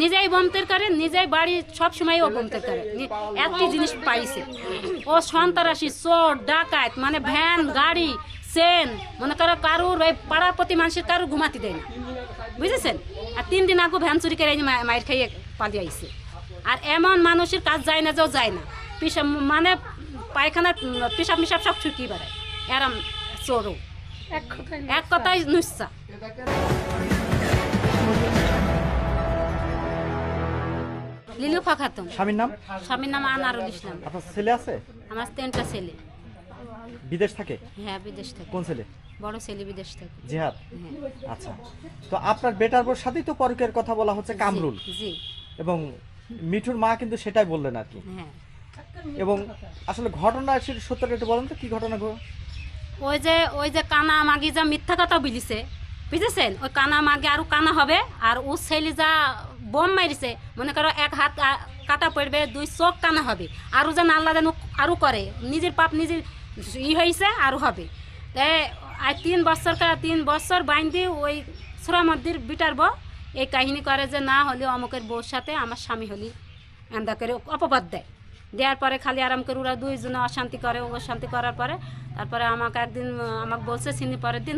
নিজেই বমতের করে নিজেই বাড়ি সব সময় ও বমতের করে। একটি জিনিস পাইছে। ও সন্ত্রাসী চোর ডাকাত মানে ভ্যান গাড়ি সেন মনে করো কারুর ওই পাড়ার প্রতি মানুষের কারুর ঘুমাতে দেয় না। বুঝেছেন? আর তিন দিন আগে ভ্যান চুরি করে মায়ের খাইয়ে পালিয়ে আইছে। আর এমন মানুষের কাজ যায় না যাও যায় না। পিসাব মানে পায়খানার পিসাব মিসাব সব ছুটি বেড়ায়। এরম চোরও। এক কথায় নুসা লিলুফা খাতুন স্বামীর নাম? স্বামীর নাম আনারুল ইসলাম। আপনার ছেলে আছে? আমার তিনটা ছেলে। বিদেশ থাকে? হ্যাঁ বিদেশ থেকে। কোন ছেলে? বড় ছেলে বিদেশ থেকে। জিহাদ? হ্যাঁ। আচ্ছা। তো আপনার বেটার বোর সাথেই তো পরকের কথা বলা হচ্ছে কামরুল। জি, এবং মিঠুর মা কিন্তু সেটাই বললেন আর কি। হ্যাঁ। এবং আসলে ঘটনা সেটা সত্যটা একটু বলেন তো কি ঘটনা গো? ওই যে ওই যে কানা মাগি যা মিথ্যা কথা বিলিছে বুঝেছেন ওই কানা মাগে আরও কানা হবে, আর ও ছেলে যা বোম মারিছে, মনে করো এক হাত কাটা পড়বে, দুই চোখ কানা হবে। আরও যেন আল্লাহ যেন আরও করে, নিজের পাপ নিজের ই হয়েছে আরও হবে। তাই আর তিন বছর তিন বছর বাইন্দি ওই মন্দির বিটার বউ এই কাহিনী করে যে না হলে অমুকের বউর সাথে আমার স্বামী হলি এন্দা করে অপবাদ দেয়। দেওয়ার পরে খালি আরাম করে ওরা দুইজনে অশান্তি করে, অশান্তি করার পরে, তারপরে আমাকে একদিন, আমাকে বলছে চিনি পরের দিন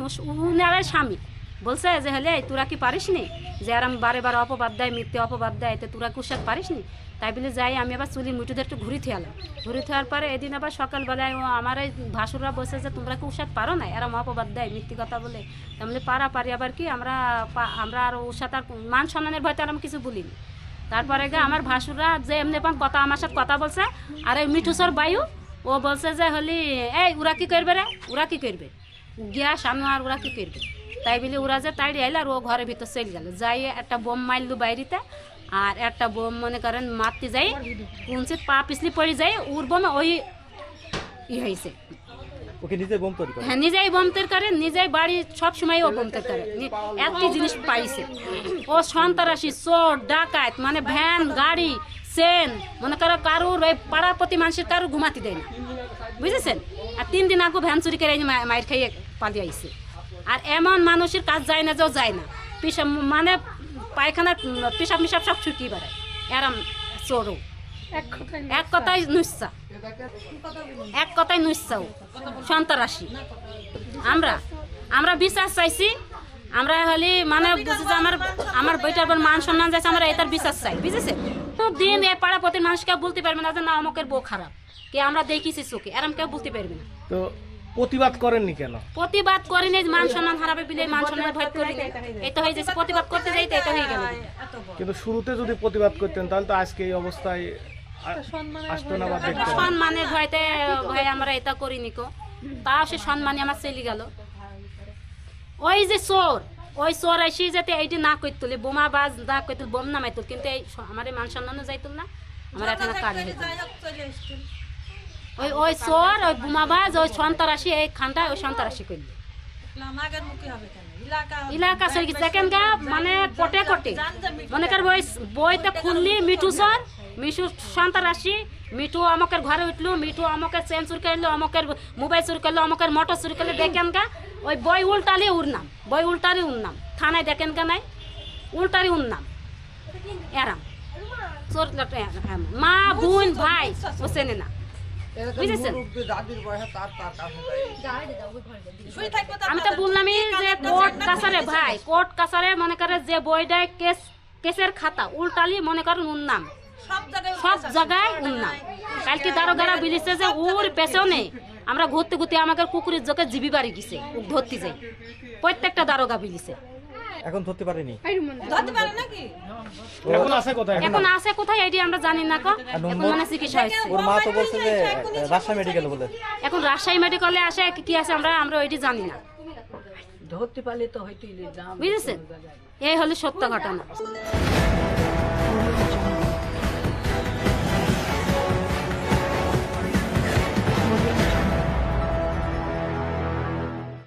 উনারাই স্বামী। বলছে যে হলে এই তোরা কি পারিস নি? যে, আরাম, বারে বারে অপবাদ দেয়, মিথ্যে অপবাদ দেয়, তো তোরা কুশাক পারিস নি? তাই বলে যাই, আমি আবার চুলি মুঠুদের একটু ঘুরি থিয়ালাম ঘুরি থাকার পরে এদিন আবার সকালবেলায় ও আমার এই ভাসুররা বসে যে, তোমরা কি উষাক পারো না? এরম অপবাদ দেয়, মিথ্যে কথা বলে। তাহলে পারা, পারি আবার কি? আমরা আমরা আর ওর সাথে আর মান সম্মানের ভয়তে আর আমি কিছু বলিনি। তারপরে গে আমার ভাসুররা যে, এমনি পান কথা, আমার সাথে কথা বলছে, আর এই মিঠুসর বায়ু, ও বলছে যে, হলি, এই, ওরা কি করবে রে? ওরা কি করবে? গিয়া সামনে আর ওরা কি করবে? তাই বলে ওরা যে তাই আইল আর ও ঘরের ভিতর চলে গেল। যাই একটা বোম মারলু বাইরিতে আর একটা বোম মনে করেন মারতে যাই কোনছে পা পিছলি পড়ে যাই ওর বোমে ওই ই হয়েছে। ওকে নিজে বোম তৈরি করে? হ্যাঁ নিজেই করে নিজেই বাড়ি সব সময় ও বমতের করে। নি- একটি জিনিস পাইছে। ও সন্ত্রাসী চোর ডাকাত মানে ভ্যান গাড়ি সেন মনে করো কারুর ওই পাড়ার প্রতি মানুষের কারুর ঘুমাতে দেয় না। বুঝেছেন? আর তিন দিন আগে ভ্যান চুরি করে মায়ের খাইয়ে পালিয়ে আইছে। আর এমন মানুষের কাজ যায় না যাও যায় না। পিসাব মানে পায়খানার পিসাব মিশাব সব ছুটি বেড়ায়। এরম চোরও। এক কথায় নুসা এক কথায় নুসাও সন্ত্রাসী। আমরা আমরা বিশ্বাস চাইছি। আমরা হলে মানে বুঝি যে আমার আমার বইটার উপর মান সম্মান যাচ্ছে আমরা এটার বিশ্বাস চাই। বুঝেছে? তো দিন এ পাড়া প্রতি মানুষকে বলতে পারবে না যে না অমুকের বউ খারাপ। কে আমরা দেখিছি চোখে এরম কেউ বলতে পারবে না। তো প্রতিবাদ করেননি কেন? প্রতিবাদ করিনি মান সম্মান হারাবে বিলে মান সম্মান ভয় করি এই তো হয়ে যাচ্ছে প্রতিবাদ করতে যাই তো এটা হয়ে গেল। কিন্তু শুরুতে যদি প্রতিবাদ করতেন তাহলে তো আজকে এই অবস্থায় আসতো না বা দেখতেন সম্মানের ভয়তে ভয় আমরা এটা করিনি কো। তাও সে সম্মানে আমার চলে গেল। ওই যে চোর ওই চোর এসে যাতে এইটি না করতে তুলে বোমা বাজ না করতে বোম নামাই তুল কিন্তু এই আমার মান সম্মানও যাইতুল না আমার এখন কাজ ওই ওই চোর ওই বোমা বাজ ওই সন্ত্রাসী এই খানটা ওই সন্ত্রাসী করলি। ইলাকা সরি দেখেন গা মানে কোটে কোটে। মনে কর বইতে খুললি মিঠু সর মিঠু সন্ত্রাসী মিঠু আমাকের ঘরে উঠল মিঠু আমাকে চেন চুরি করল আমাকের মোবাইল চুরি করল আমাকের মোটর চুরি করল দেখেন গা ওই বই উল্টালি উর নাম বই উল্টারি উর নাম থানায় দেখেন গা নাই উল্টারি উর নাম। এরাম। চোর মা বোন ভাই ও চেনে না। বুঝেছেন? আমি তো বললামই যে কোর্ট কাছারে ভাই কোর্ট কাছারে মনে করে যে বইটায় কেস কেসের খাতা উল্টালি মনে করেন সব জায়গায় কালকে দারোগারা বিলিছে যে ওর পেছনে আমরা ঘুরতে ঘুরতে আমাকে কুকুরের জোকে জিবি বাড়ি গেছে ধরতে যাই। প্রত্যেকটা দারোগা বিলিছে। এখন ধরতে পারেনি। এখন আছে কোথায়? এখন আছে কোথায়? এটি আমরা জানি না কো। এখন মানে চিকিৎসা হয়েছে। ওর মা তো বলছে যে রাজশাহী মেডিকেল বলে। এখন রাজশাহী মেডিকেলে আসে কি আছে আমরা আমরা ওইটি জানি না। ধরতে পারলে তো হয়তো বুঝেছেন? এই হলো সত্য ঘটনা।